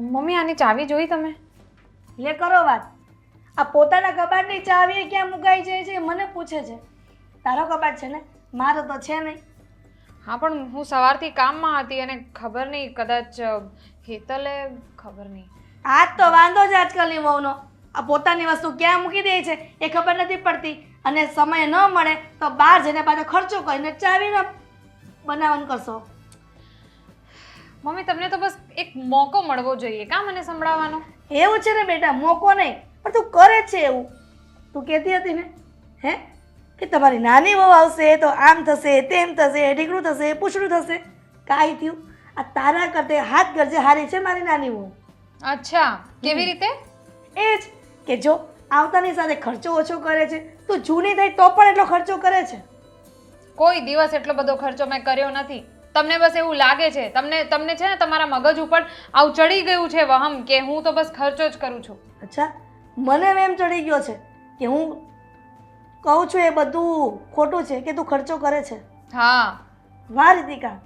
Mummy આની ચાવી જોઈ તમે? લે કરો વાત. આ પોતાના કબાટની ચાવી ક્યાં મુકાઈ જાય છે મને પૂછે છે. તારો કબાટ છે ને? મારો તો છે નહીં. હા પણ હું સવારથી કામમાં હતી અને ખબર નહીં કદાચ હેતલે ખબર નહીં. આજ તો વાંધો છે આજકાલની વહુનો. આ પોતાની વસ્તુ ક્યાં મૂકી દે છે એ ખબર નથી પડતી. અને સમય ન મળે તો બહાર જઈને પાછો ખર્ચો કરીને ચાવીને બનાવવાનું કરશો. મમ્મી તમને તો બસ એક મોકો મળવો જોઈએ. કા મને સંભળાવવાનો? એવું છે ને બેટા મોકો નહીં પણ તું કરે છે એવું. તું કહેતી હતી ને હે? કે તમારી નાની વહુ આવશે તો આમ થશે તેમ થશે ઢીકણું થશે પૂછડું થશે. કાંઈ થયું? આ તારા કરતે હાથ ગરજે હારી છે મારી નાની વહુ. અચ્છા કેવી રીતે? એ જ કે જો આવતાની સાથે ખર્ચો ઓછો કરે છે તું જૂની થઈ તો પણ એટલો ખર્ચો કરે છે. કોઈ દિવસ એટલો બધો ખર્ચો મેં કર્યો નથી. તમને બસ એવું લાગે છે. તમને તમને છે ને તમારા મગજ ઉપર આવું ચડી ગયું છે વહમ કે હું તો બસ ખર્ચો જ કરું છું. અચ્છા મને એમ ચડી ગયો છે કે હું કહું છું એ બધું ખોટું છે કે તું ખર્ચો કરે છે. હા. વાહ રીતિકા.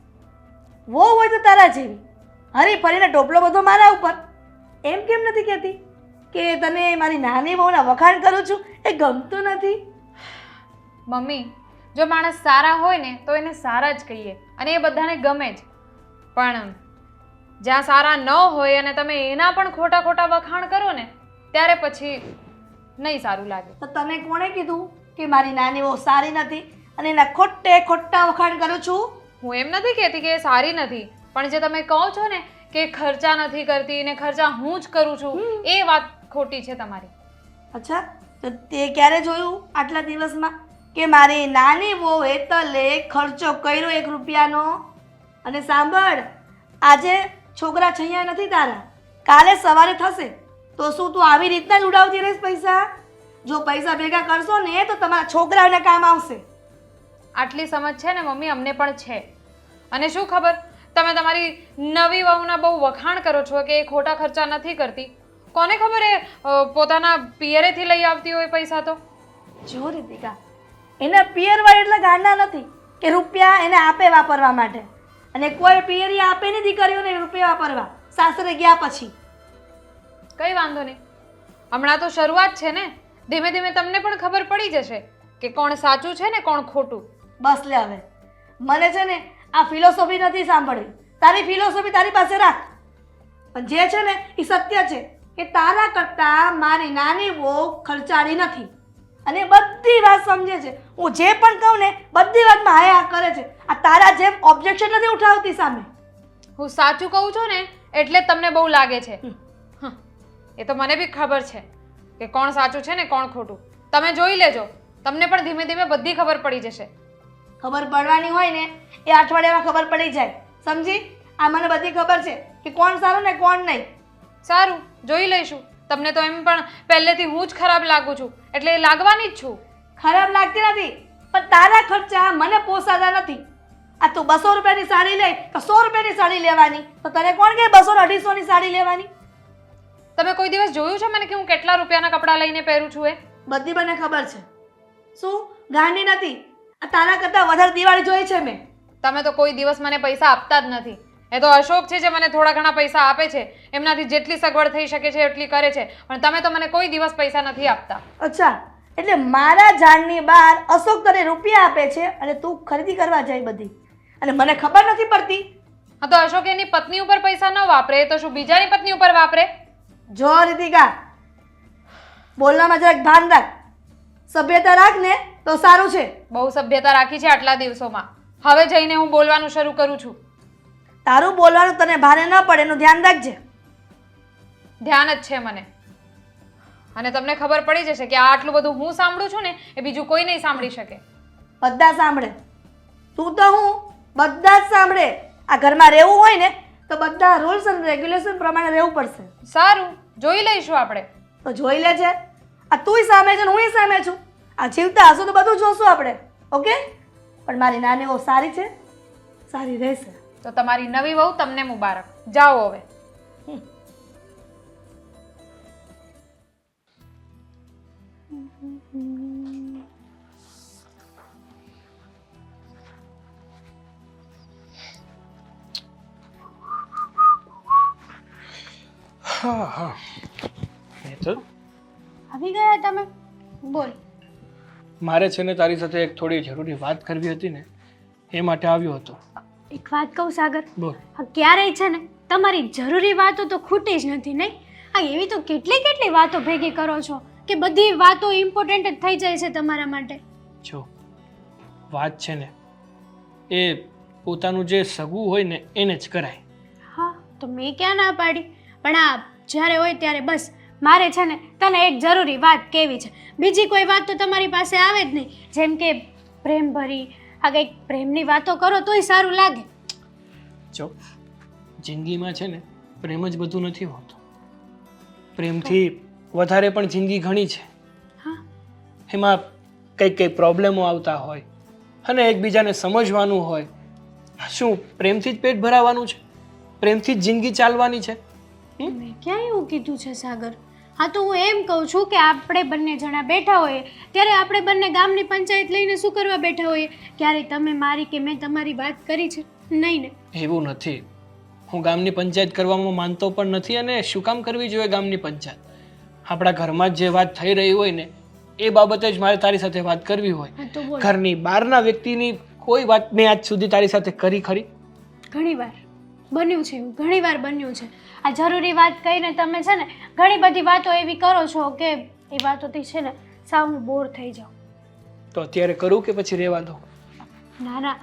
વો હોય તો તારા જેવી. હરી ફરીને ટોપલો બધો મારા ઉપર. એમ કેમ નથી કહેતી કે તને મારી નાની બહુના વખાણ કરું છું? એ ગમતું નથી. મમ્મી જો માણસ સારા હોય ને તો એને સારા જ કહીએ અને એ બધાને ગમે જ. પણ જ્યાં સારા ન હોય અને તમે એના પણ ખોટા ખોટા વખાણ કરો ને ત્યારે પછી નહીં સારું લાગે. તો તને કોણે કીધું કે મારી નાની બહુ સારી નથી અને એના ખોટે ખોટા વખાણ કરું છું? હું એમ નથી કહેતી કે એ સારી નથી પણ જે તમે કહો છો ને કે ખર્ચા નથી કરતી ને ખર્ચા હું જ કરું છું એ વાત ખોટી છે તમારી. અચ્છા તો તે ક્યારે જોયું આટલા દિવસમાં? કે મારી નાની વહુ હેતલે ખર્ચો કર્યો એક રૂપિયાનો? અને સાંભળ આજે છોકરા છૈયા નથી તારા. કાલે સવારે થશે. તો શું તું આવી રીતના જ ઉડાવતી રહીશ પૈસા? જો પૈસા ભેગા કરશો ને તો તમારા છોકરાઓને કામ આવશે. આટલી સમજ છે ને મમ્મી અમને પણ છે. અને શું ખબર? તમે તમારી નવી વહુના બહુ વખાણ કરો છો કે એ ખોટા ખર્ચા નથી કરતી. કોને ખબર એ પોતાના પિયરેથી લઈ આવતી હોય પૈસા તો? જો રીતિકા એના પિયરવાળી એટલે ગાંડા નથી કે રૂપિયા એને આપે વાપરવા માટે. અને કોઈ પિયરી આપે નહીં દીકરીઓને રૂપિયા વાપરવા. સાસરે ગયા પછી. કઈ વાંધો નહીં. હમણાં તો શરૂઆત છે ને. ધીમે ધીમે તમને પણ ખબર પડી જશે કે કોણ સાચું છે ને કોણ ખોટું. બસ લે હવે. મને છે ને આ ફિલોસોફી નથી સાંભળવી. તારી ફિલોસોફી તારી પાસે રાખ. પણ જે છે ને એ સત્ય છે કે તારા કરતાં મારી નાની બહુ ખર્ચાળી નથી. અને બધી વાત સમજે છે. હું જે પણ કહું ને બધી વાતમાં હાય હા કરે છે. આ તારા જેમ ઓબ્જેક્શન નથી ઉઠાવતી સામે. હું સાચું કહું છું ને એટલે તમને બહુ લાગે છે. હં, એ તો મને બી ખબર છે કે કોણ સાચું છે ને કોણ ખોટું. તમે જોઈ લેજો. તમને પણ ધીમે ધીમે બધી ખબર પડી જશે. ખબર પડવાની હોય ને એ અઠવાડિયામાં ખબર પડી જાય. સમજી? આ મને બધી ખબર છે કે કોણ સારું ને કોણ નહીં. સારું જોઈ લઈશું. તમને તો એમ પણ પહેલેથી હું જ ખરાબ લાગુ છું. એટલે લાગવાની જ છું. ખરાબ લાગતી નથી પણ તારા ખર્ચા મને પોસાતા નથી. આ તું બસો રૂપિયાની સાડી લે તો સો રૂપિયાની સાડી લેવાની. તો તને કોણ કહે બસો અઢીસોની સાડી લેવાની? તમે કોઈ દિવસ જોયું છે મને કે હું કેટલા રૂપિયાના કપડાં લઈને પહેરું છું એ? બધી મને ખબર છે. શું? ગાંડી નથી. આ તારા કરતાં વધારે દિવાળી જોઈ છે મેં. તમે તો કોઈ દિવસ મને પૈસા આપતા જ નથી. એ તો અશોક છે જે મને થોડા ઘણા પૈસા આપે છે. એમનાથી જેટલી સગવડ થઈ શકે છે એટલી કરે છે. પણ તમે તો મને કોઈ દિવસ પૈસા નથી આપતા. અચ્છા એટલે મારા જાણની બહાર અશોક તને રૂપિયા આપે છે અને તું ખરીદી કરવા જાય બધી. અને મને ખબર નથી પડતી. હા તો અશોક એની પત્ની ઉપર પૈસા ન વાપરે તો શું બીજાની પત્ની ઉપર વાપરે? જો રીતિકા બોલવામાં જરાક ભાન રાખ. સભ્યતા રાખ ને તો સારું છે. બહુ સભ્યતા રાખી છે આટલા દિવસોમાં. હવે જઈને હું બોલવાનું શરૂ કરું છું. તારું બોલવાનું તને ભારે ન પડે એનું ધ્યાન રાખજે. ધ્યાન જ છે મને. અને તમને ખબર પડી જશે કે આ આટલું બધું હું સાંભળું છું ને એ બીજું કોઈ નહીં સાંભળી શકે. બધા સાંભળે. તું તો હું બધા જ સાંભળે. આ ઘરમાં રહેવું હોય ને તો બધા રૂલ્સ અને રેગ્યુલેશન પ્રમાણે રહેવું પડશે. સારું જોઈ લઈશું આપણે. તો જોઈ લેજે. આ તુંય સામે છે ને હુંય સામે છું. આ જીવતા હશું તો બધું જોશું આપણે. ઓકે? પણ મારી નાની બહુ સારી છે? સારી રહેશે. તો તમારી નવી વહુ તમને મુબારક. જાઓ હવે. હા હા હેતલ? આવી ગયા તમે? બોલ. મારે છે ને તારી સાથે એક થોડી જરૂરી વાત કરવી હતી ને એ માટે આવ્યો હતો. એક વાત કહું સાગર? બોલ. આ ક્યારેય છે ને તમારી જરૂરી વાતો તો ખૂટી જ નથી નહીં? આ એવી તો કેટલી કેટલી વાતો ભેગી કરો છો કે બધી વાતો ઇમ્પોર્ટન્ટ જ થઈ જાય છે તમારા માટે? જો વાત છે ને એ પોતાનું જે સગું હોય ને એને જ કરાય. હા તો મેં ક્યાં ના પાડી? પણ આ જ્યારે હોય ત્યારે બસ મારે છે ને તને એક જરૂરી વાત કેવી છે. બીજી કોઈ વાત તો તમારી પાસે આવે જ નહીં. જેમ કે પ્રેમ ભરી આ કંઈક પ્રેમની વાતો કરો તોય સારું લાગે. જો જિંદગીમાં છે ને પ્રેમ જ બધું નથી હોતું. પ્રેમથી વધારે પણ જિંદગી ઘણી છે. હા. એમાં કંઈક કંઈક પ્રોબ્લેમો આવતા હોય અને એકબીજાને સમજવાનું હોય. શું પ્રેમથી જ પેટ ભરાવાનું છે? પ્રેમથી જ જિંદગી ચાલવાની છે? મેં ક્યાં એવું કીધું છે સાગર? હા તો હું એમ કહું છું કે આપણે બંને જણા બેઠા હોઈએ. ત્યારે આપણે બંને ગામની પંચાયત લઈને શું કરવા બેઠા હોઈએ? ક્યારેય તમે મારી કે મેં તમારી વાત કરી છે? નહીં ને. એવું નથી. હું ગામની પંચાયત કરવામાં માનતો પણ નથી અને શું કામ કરવી જોઈએ ગામની પંચાયત? આપણા ઘરમાં જ જે વાત થઈ રહી હોય ને એ બાબતે જ મારે તારી સાથે વાત કરવી હોય. ઘરની બહારના વ્યક્તિની કોઈ વાત મેં આજ સુધી તારી સાથે કરી ખરી? ઘણી વાર. બન્યું છે એવું ઘણી વાર બન્યું છે. આ જરૂરી વાત કહીને તમે છે ને ઘણી બધી વાતો એવી કરો છો કે એ વાતોથી છે ને સાવ હું બોર થઈ જાઉં તો અત્યારે કરું કે પછી રહેવા દો ના ના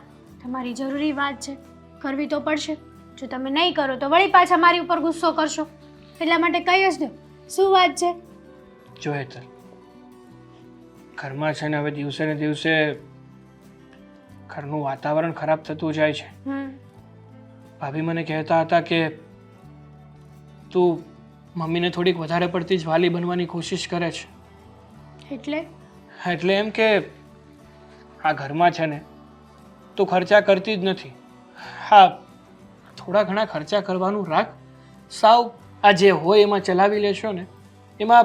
તમારી જરૂરી વાત છે કરવી તો પડશે. જો તમે નહીં કરો તો વળી પાછા મારી ઉપર ગુસ્સો કરશો. એટલા માટે કહી જ દો શું વાત છે? જો હેતલ ઘરમાં છે ને હવે દિવસે ને દિવસે ઘરનું વાતાવરણ ખરાબ થતું જાય છે. હમ. ભાભી મને કહેતા હતા કે તું મમ્મીને થોડીક વધારે પડતી જ વાલી બનવાની કોશિશ કરે છે. એટલે? એટલે એમ કે આ ઘરમાં છે ને તું ખર્ચા કરતી જ નથી. હા થોડા ઘણા ખર્ચા કરવાનું રાખ. સાવ આ જે હોય એમાં ચલાવી લેશો ને એમાં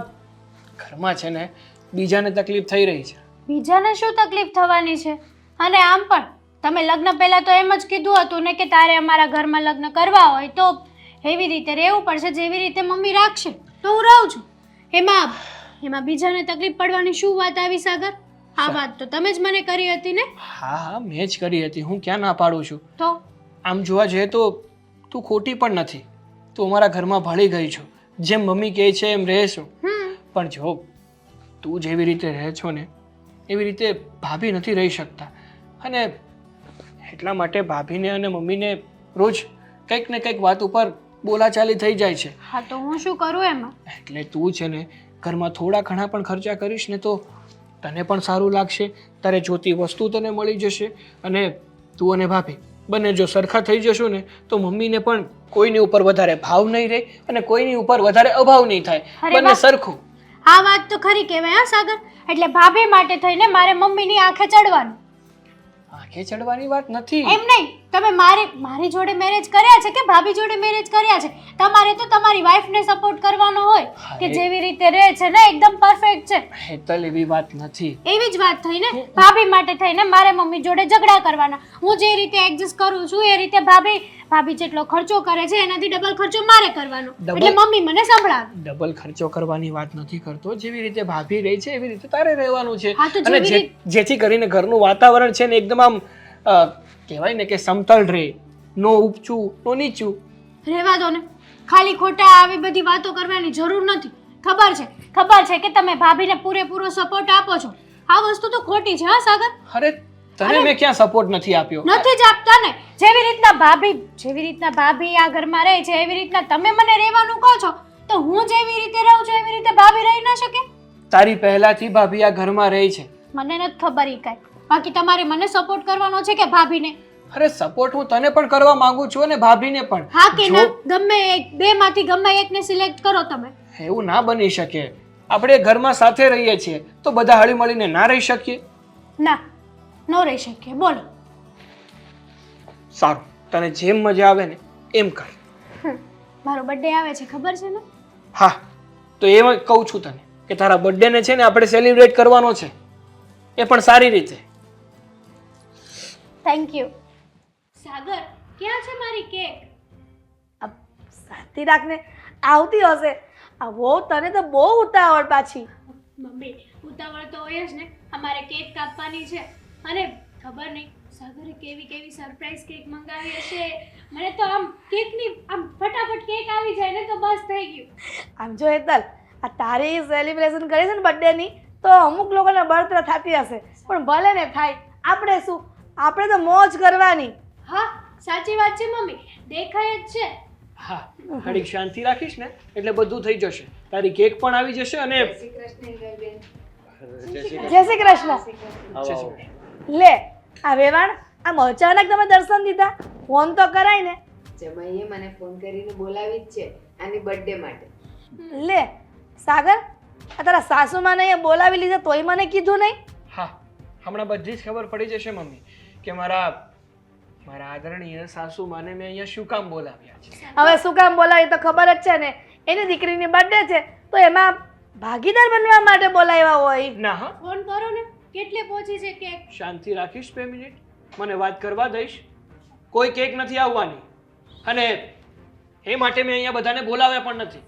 ઘરમાં છે ને બીજાને તકલીફ થઈ રહી છે. બીજાને શું તકલીફ થવાની છે? અને આમ પણ? તમે લગ્ન પહેલાં તો એમ જ કીધું હતું ને કે તારે અમારા ઘરમાં લગ્ન કરવા હોય તો એવી રીતે રહેવું પડશે જેવી રીતે મમ્મી રાખશે. તો હું રહું છું. એમાં એમાં બીજાને તકલીફ પડવાની શું વાત આવી સાગર? આ વાત તો તમે જ મને કરી હતી ને? હા હા મેં જ કરી હતી. હું ક્યાં ના પાડું છું? તો? આમ જોવા જઈએ તો તું ખોટી પણ નથી. તું અમારા ઘરમાં ભળી ગઈ છું. જેમ મમ્મી કહે છે એમ રહેશું. પણ જો તું જેવી રીતે રહે છો ને એવી રીતે ભાભી નથી રહી શકતા. અને એટલા માટે ભાભીને અને મમ્મીને રોજ કંઈક ને કંઈક વાત ઉપર બોલાચાલી થઈ જાય છે. હા તો હું શું કરું એમાં? એટલે તું છે ને ઘરમાં થોડા ઘણા પણ ખર્ચા કરીશ ને તો તને પણ સારું લાગશે. તારે જોતી વસ્તુ તને મળી જશે અને તું અને ભાભી બંને જો સરખા થઈ જશો ને તો મમ્મીને પણ કોઈની ઉપર વધારે ભાવ નહીં રહે અને કોઈની ઉપર વધારે અભાવ નહીં થાય. બંને સરખું. આ વાત તો ખરી કહેવાય હા સાગર. એટલે ભાભી માટે થઈને મારે મમ્મીની આંખે ચડવાનું. આંખે ચડવાની વાત નથી. એમ નહીં. તમે મારી મારી જોડે મેરેજ કર્યા છે કે ભાભી જોડે મેરેજ કર્યા છે? તમારે તો તમારી વાઈફને સપોર્ટ કરવાનો હોય કે જેવી રીતે રહે છે ને એકદમ પરફેક્ટ છે. હેતલ એવી વાત નથી. એવી જ વાત થઈ ને? ભાભી માટે થઈને મારે મમ્મી જોડે ઝઘડા કરવાના. હું જે રીતે એડજસ્ટ કરું છું એ રીતે ભાભી ભાભી જેટલો ખર્ચો કરે છે એનાથી ડબલ ખર્ચો મારે કરવાનો. એટલે મમ્મી મને સંભળાવે. ડબલ ખર્ચો કરવાની વાત નથી કરતો. જેવી રીતે ભાભી રહે છે એવી રીતે તારે રહેવાનું છે. અને જેથી કરીને ઘરનું વાતાવરણ છે ને એકદમ આમ કહેવાય ને કે સમતલ રહે નો ઊંચું નો નીચું. રહેવા દો ને. ખાલી ખોટા આવી બધી વાતો કરવાની જરૂર નથી. ખબર છે ખબર છે કે તમે ભાભીને પૂરેપૂરો સપોર્ટ આપો છો. આ વસ્તુ તો ખોટી છે હા સાગર? અરે તને મેં ક્યાં સપોર્ટ નથી આપ્યો? નથી જ આપતા ને. જેવી રીતના ભાભી જેવી રીતના ભાભી આ ઘરમાં રહે છે એવી રીતના તમે મને રહેવાનું કહો છો તો હું જેવી રીતે રહું છું એવી રીતે ભાભી રહી ના શકે? તારી પહેલાથી ભાભી આ ઘરમાં રહી છે. મને નથી ખબર ઈ કાંઈ. બાકી તમારે મને સપોર્ટ કરવાનો છે કે ભાભીને? અરે સપોર્ટ હું તને પણ કરવા માંગુ છું અને ભાભીને પણ. હા કે ના? ગમે એક બે માંથી ગમે એકને સિલેક્ટ કરો તમે. એવું ના બની શકે. આપણે ઘરમાં સાથે રહીએ છીએ તો બધા હળી મળીને ના રહી શકીએ? ના ન રહી શકીએ. બોલો. સારું તને જેમ મજા આવે ને એમ કર. મારો બર્થડે આવે છે ખબર છે ને? હા તો એમ કહું છું તને કે તારા બર્થડેને ને છે ને આપણે સેલિબ્રેટ કરવાનો છે. એ પણ સારી રીતે. થેન્ક યુ સાગર ક્યાં છે મારી કેક? સાથી રાખને આવતી હશે. આવો તને તો બહુ ઉતાવળ પાછી. મમ્મી ઉતાવળ તો હોય જ ને. અમારે કેક કાપવાની છે. અને ખબર નહીં સાગરે કેવી કેવી સરપ્રાઈઝ કેક મંગાવી હશે. મને તો આમ કેકની આમ ફટાફટ કેક આવી જાય ને તો બસ થઈ ગયું. આમ જો હેતલ આ તારે સેલિબ્રેશન કરે છે ને બર્થડેની તો અમુક લોકોને બળતરા થતી હશે. પણ ભલે ને થાય આપણે શું? આપણે તો મોજ કરવાની. હા સાચી વાત છે મમ્મી. દેખાય જ છે. હા ઘડીક શાંતિ રાખીશ ને એટલે બધું થઈ જશે. તારી કેક પણ આવી જશે અને જય શ્રી કૃષ્ણ લે આ વેવાણ આમ અચાનક તમે દર્શન દીધા? ફોન તો કરાય ને. જમાઈએ મને ફોન કરીને બોલાવી જ છે આની બર્થડે માટે. લે સાગર આ તારા સાસુમાને અહીંયા બોલાવી લીધા તોય મને કીધું નહીં? હા હમણાં બધી જ ખબર પડી જશે મમ્મી. કે મારા મારા આદરણીય સાસુ માને મેં અહીંયા શું કામ બોલાવ્યા છે? હવે શું કામ બોલાવી તો ખબર જ છે ને. એની દીકરીની બર્થડે છે તો એમાં ભાગીદાર બનવા માટે બોલાવ્યા હોય. ના હા. ફોન કરો ને કેટલે પહોંચી છે કેક? શાંતિ રાખીશ બે મિનિટ. મને વાત કરવા દઈશ. કોઈ કેક નથી આવવાની. અને એ માટે મેં અહીંયા બધાને બોલાવ્યા પણ નથી.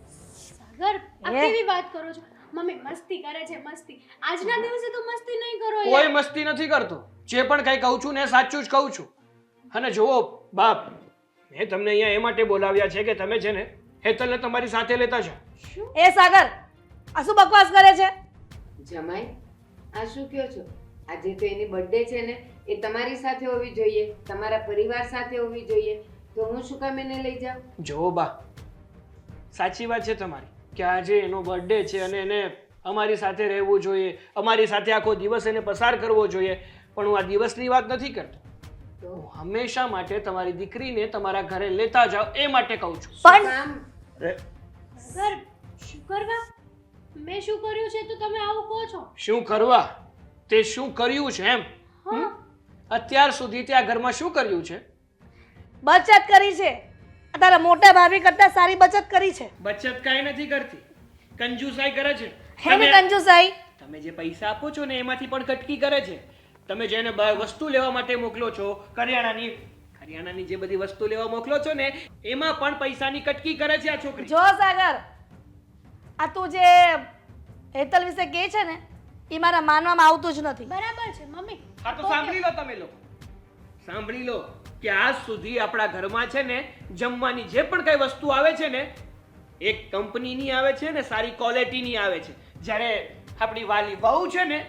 સાગર આ કેવી વાત કરો છો? મમ્મી મસ્તી કરે છે મસ્તી. આજના દિવસે તો મસ્તી નહીં કરો કોઈ મસ્તી નથી કરતો. જે પણ કંઈ કહું છું ને સાચું જ કહું છું. અને જુઓ બાપ મેં તમને અહીંયા એ માટે બોલાવ્યા છે કે તમે છે ને હેતલને તમારી સાથે લેતા જાઓ. એ સાગર આ શું બકવાસ કરે છે? જમાઈ આ શું કહો છો? આજે તો એની બર્થડે છે ને એ તમારી સાથે હોવી જોઈએ તમારા પરિવાર સાથે હોવી જોઈએ. તો હું શું કામ એને લઈ જાઉં? જુઓ બા સાચી વાત છે તમારી. કે આજે એનો બર્થડે છે અને એને અમારી સાથે રહેવું જોઈએ અમારી સાથે આખો દિવસ એને પસાર કરવો જોઈએ. પણ હું આ દિવસની વાત નથી કરતો. તો હું હંમેશા માટે તમારી દીકરીને તમારા ઘરે લેતા જાઓ એ માટે કહું છું. પણ સર શું કરવા? મેં શું કર્યું છે તો તમે આવું કહો છો? શું કરવા? તે શું કર્યું છે એમ? અત્યાર સુધી તે આ ઘરમાં શું કર્યું છે? બચત કરી છે. આ તારા મોટા ભાભી કરતા સારી બચત કરી છે. બચત કાંઈ નથી કરતી. કંજુસાઈ કરે છે. તમે- કંજુસાઈ? તમે જે પૈસા આપો છો ને એમાંથી પણ કટકી કરે છે. તમે જેને બહાર વસ્તુ લેવા માટે મોકલો છો કરિયાણાની કરિયાણાની જે બધી વસ્તુ લેવા મોકલો છો ને એમાં પણ પૈસાની કટકી કરે છે આ છોકરી. જો સાગર આ તું જે હેતલ વિશે કહે છે ને એ મારા માનવામાં આવતું જ નથી. બરાબર છે મમ્મી. આ તો સાંભળી લો તમે લોકો. સાંભળી લો. કે આજ સુધી આપણા ઘરમાં છે ને જમવાની જે પણ કઈ વસ્તુ આવે છે ને એક કંપનીની આવે છે ને સારી ક્વોલિટીની આવે છે. જ્યારે આપણી વાલી વહુ છે ને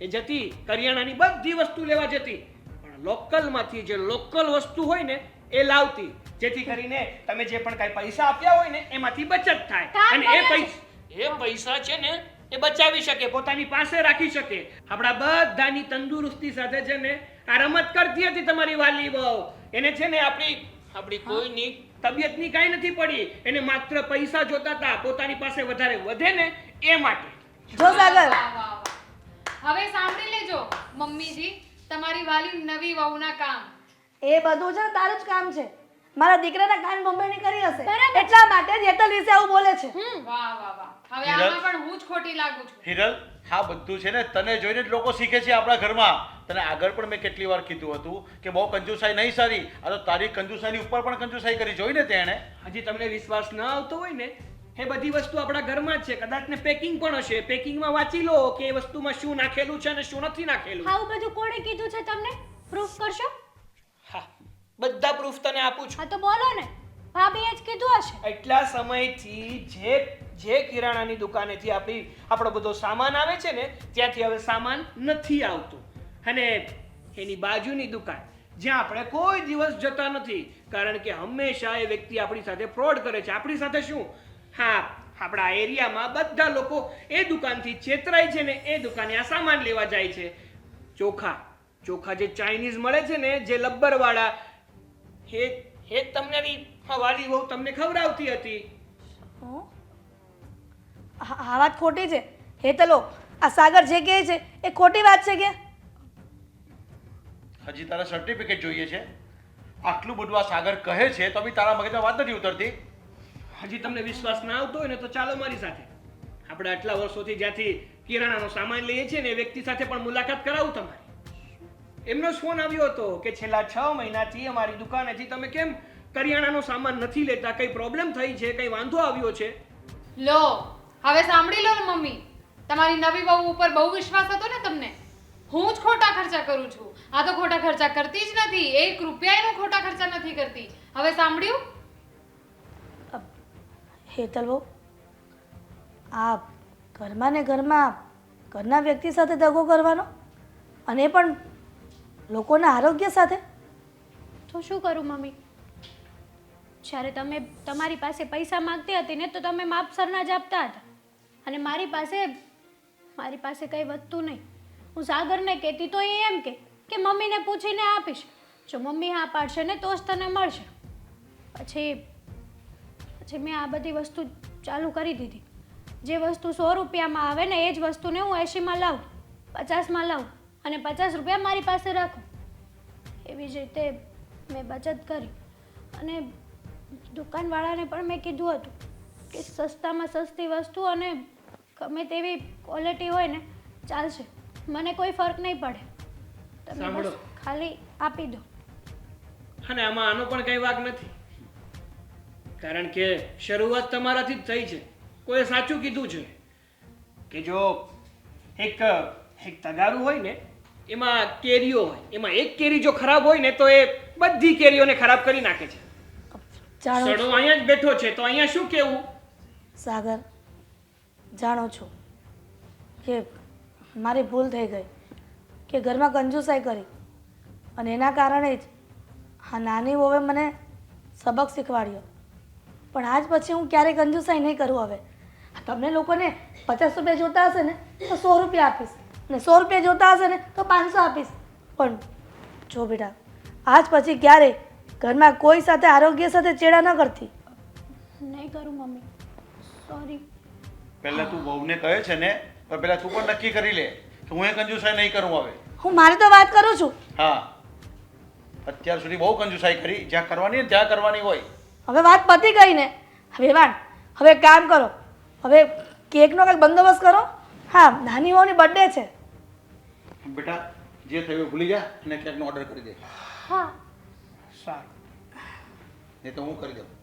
એ જતી કરિયાણાની બધી વસ્તુ લેવા જતી પણ લોકલમાંથી જે લોકલ વસ્તુ હોય ને એ લાવતી. જેથી કરીને તમે જે પણ કઈ પૈસા આપ્યા હોય ને એમાંથી બચત થાય. અને એ પૈસા એ પૈસા છે ને એ બચાવી શકે પોતાની પાસે રાખી શકે. આપણા બધાની તંદુરસ્તી સાથે છે ને આ રમત કરતી હતી તમારી વાલી વહુ એને છે ને આપણી આપણી કોઈની તબિયતની કાંઈ નથી પડી. એને માત્ર પૈસા જોતા હતા. પોતાની પાસે વધારે વધે ને એ માટે. જો સાગર. હવે સાંભળી લેજો મમ્મીજી તમારી વાલી નવી વહુના કામ. એ બધું છે તારું જ કામ છે. મારા દીકરાના કાન બંબેની કરી હશે. એટલા માટે જેતલ વિશે આવું બોલે છે. વાહ વાહ વાહ. હવે. આમાં પણ હું જ ખોટી લાગુ છું. હિરલ? હા બધું છે ને તને જોઈને જ લોકો શીખે છે આપણા ઘરમાં. તને આગળ પણ મેં કેટલી વાર કીધું હતું કે બહુ કંજુસાઈ નહીં સારી. આ તો તારી કંજુસાઈની ઉપર પણ કંજુસાઈ કરી જોઈને તેણે? હજી તમને વિશ્વાસ ન આવતો હોય ને એ બધી વસ્તુ આપણા ઘરમાં જ છે. કદાચ ને પેકિંગ પણ હશે. પેકિંગમાં વાંચી લો કે એ વસ્તુમાં શું નાખેલું છે અને શું નથી નાખેલું. આવું બધું કોણે કીધું છે તમને? પ્રૂફ કરશો? હા બધા પ્રૂફ તને આપું છું. હા તો બોલો ને. ભાભીએ જ કીધું હશે. એટલા સમયથી જે જે કિરાણાની દુકાનેથી આપણી, આપણો બધો સામાન આવે છે ને, ત્યાંથી હવે સામાન નથી આવતું. અને એની બાજુની દુકાન, જ્યાં આપણે કોઈ દિવસ જતા નથી, કારણ કે હંમેશા એ વ્યક્તિ આપણી સાથે ફ્રોડ કરે છે. આપણી સાથે શું? હા, આપણા એરિયામાં બધા લોકો એ દુકાનથી છેતરાય છે ને, એ દુકાને આ સામાન લેવા જાય છે. ચોખા ચોખા જે ચાઇનીઝ મળે છે ને, જે લબ્બરવાળા, એ એ તમને વાલી બહુ તમને ખવડાવતી હતી. હં? આ આ વાત ખોટી છે. હેતલો આ સાગર જે કહે છે એ ખોટી વાત છે કે? હજી તારા સર્ટિફિકેટ જોઈએ છે? આટલું બધું આ સાગર કહે છે તો બી તારા મગજમાં વાત નથી ઉતરતી? હજી તમને વિશ્વાસ ના આવતો હોય ને તો ચાલો મારી સાથે. આપણે આટલા વર્ષોથી જ્યાંથી કિરાણાનો સામાન લઈએ છીએ ને એ વ્યક્તિ સાથે પણ મુલાકાત કરાવું તમારી. એમનો ફોન આવ્યો હતો કે છેલ્લા છ મહિનાથી અમારી દુકાનેથી તમે કેમ કરિયાણાનો સામાન નથી લેતા કઈ પ્રોબ્લેમ થઈ છે કઈ વાંધો આવ્યો છે? લો હવે સાંભળી લો ને મમ્મી. તમારી નવી બહુ ઉપર બહુ વિશ્વાસ હતો ને તમને? હું જ ખોટા ખર્ચા કરું છું. આ તો ખોટા ખર્ચા કરતી જ નથી. એક રૂપિયા હું ખોટા ખર્ચા નથી કરતી. હવે સાંભળ્યું? હેતલ બહુ આ ઘરમાં ને ઘરમાં ઘરના વ્યક્તિ સાથે દગો કરવાનો અને પણ લોકોના આરોગ્ય સાથે? તો શું કરું મમ્મી? જ્યારે તમે તમારી પાસે પૈસા માંગતી હતી ને તો તમે માપસરના જ આપતા હતા. અને મારી પાસે મારી પાસે કંઈ વધતું નહીં. હું સાગરને કહેતી તો એ એમ કે કે મમ્મીને પૂછીને આપીશ. જો મમ્મી હા પાડશે ને તો જ તને મળશે. પછી પછી મેં આ બધી વસ્તુ ચાલુ કરી દીધી. જે વસ્તુ સો રૂપિયામાં આવે ને એ જ વસ્તુને હું એંશીમાં લાવું, પચાસમાં લાવું અને પચાસ રૂપિયા મારી પાસે રાખું. એવી જ રીતે મેં બચત કરી. અને દુકાનવાળાને પણ મેં કીધું હતું કે સસ્તામાં સસ્તી વસ્તુ અને ગમે તેવી ક્વોલિટી હોય ને ચાલશે. મને કોઈ ફરક નહીં પડે. તમે સાંભળો. ખાલી આપી દો. અને આમાં આનો પણ કઈ વાક નથી. કારણ કે શરૂઆત તમારાથી જ થઈ છે. કોઈએ સાચું કીધું છે કે જો એક એક તગારું હોય ને એમાં કેરીઓ હોય એમાં એક કેરી જો ખરાબ હોય ને તો એ બધી કેરીઓને ખરાબ કરી નાખે છે. સડો અહીંયા જ બેઠો છે તો અહીંયા શું કેવું? સાગર જાણો છો કે મારી ભૂલ થઈ ગઈ કે ઘરમાં કંજુસાઈ કરી અને એના કારણે જ આ નાની વહુએ મને સબક શીખવાડ્યો. પણ આજ પછી હું ક્યારેય કંજુસાઈ નહીં કરું હવે. તમને લોકોને પચાસ રૂપિયા જોતા હશે ને તો સો રૂપિયા આપીશ. ને સો રૂપિયા જોતા હશે ને તો પાંચસો આપીશ. પણ જો બેટા આજ પછી ક્યારેય ઘરમાં કોઈ સાથે આરોગ્ય સાથે ચેડા ન કરતી. નહીં કરું મમ્મી. સોરી પહેલા તું વહુને કહે છે ને પણ પહેલા તું પણ નક્કી કરી લે કે હું એ કંજુસાઈ નહીં કરું હવે. હું મારી તો વાત કરું છું. હા. અત્યાર સુધી બહુ કંજુસાઈ કરી જ્યાં કરવાની ને ત્યાં કરવાની હોય. હવે વાત પતી ગઈ ને. હવે વાણ હવે એક કામ કરો. હવે કેકનો કંઈક બંદોબસ્ત કરો. હા નાની હોવાની બર્થડે છે. બેટા જે થયું ભૂલી જા અને કેકનો ઓર્ડર કરી દે. હા. સારું. નહીં તો હું કરી દઉં.